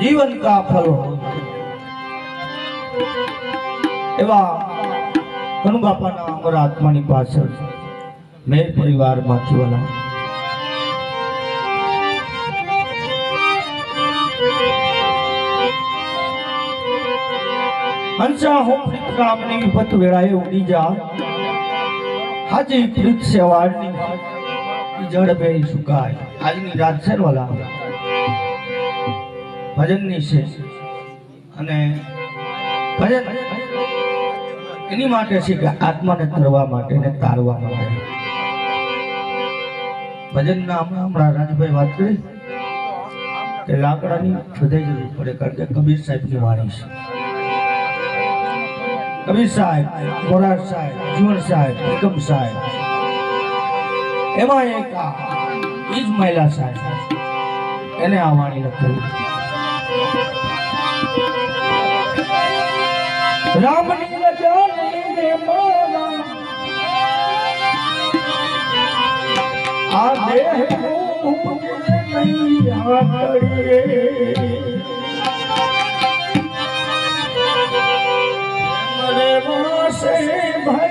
જીવન કા ફલો એવા કનુ બાપાના અમર આત્માની પાછળ મેર પરિવારમાંથી વાલા હંસા હું પ્રીત કામની વિપત વેળાએ ઉડી જા. હાજી પ્રીત સેવાળની જળ સુકાય. આજની રાત છે વાલા ભજનની છે. અને ભજન એની માટે છે કે આત્માને તરવા માટે ને તારવા માટે. ભજનના હમણાં હમણાં રાજભાઈ વાત કરી કે લાકડાની બધાય જરૂર પડે કારણ કે કબીર સાહેબની વાણી છે. કબીર સાહેબ, મોરાર સાહેબ, જીવન સાહેબ એકમ સાહેબ એમાં એક ઈજ મહિલા સાહેબ. એને આ વાણી લખેલી. રામની લજાની રે આ દેહ નહીં આકડીએ મરે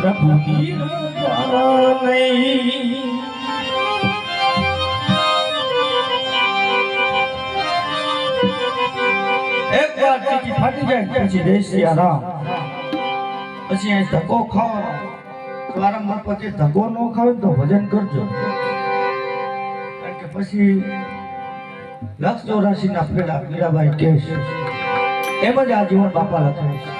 પ્રભુની રજા નહીં વારંવાર પછી ધક્કો ન ખાવે તો ભજન કરજો કે પછી લક્ષ ચોરાશી મીરાબાઈ કહે એમ જ આ જીવન બાપા લખે છે.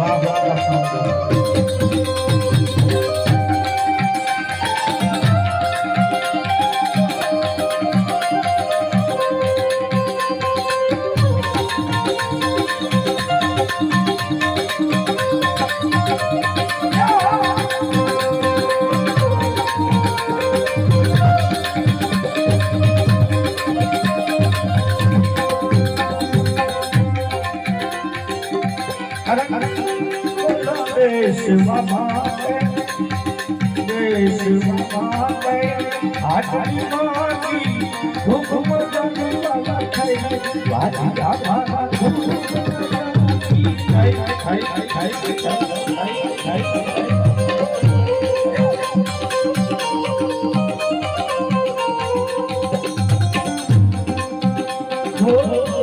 Blah, blah, blah, blah. દેશ દેશ જન વાજી બાબા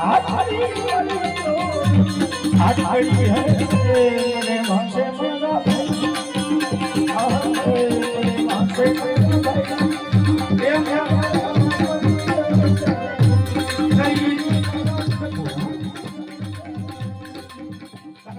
તો આઠડી હે મને ભાષે મારા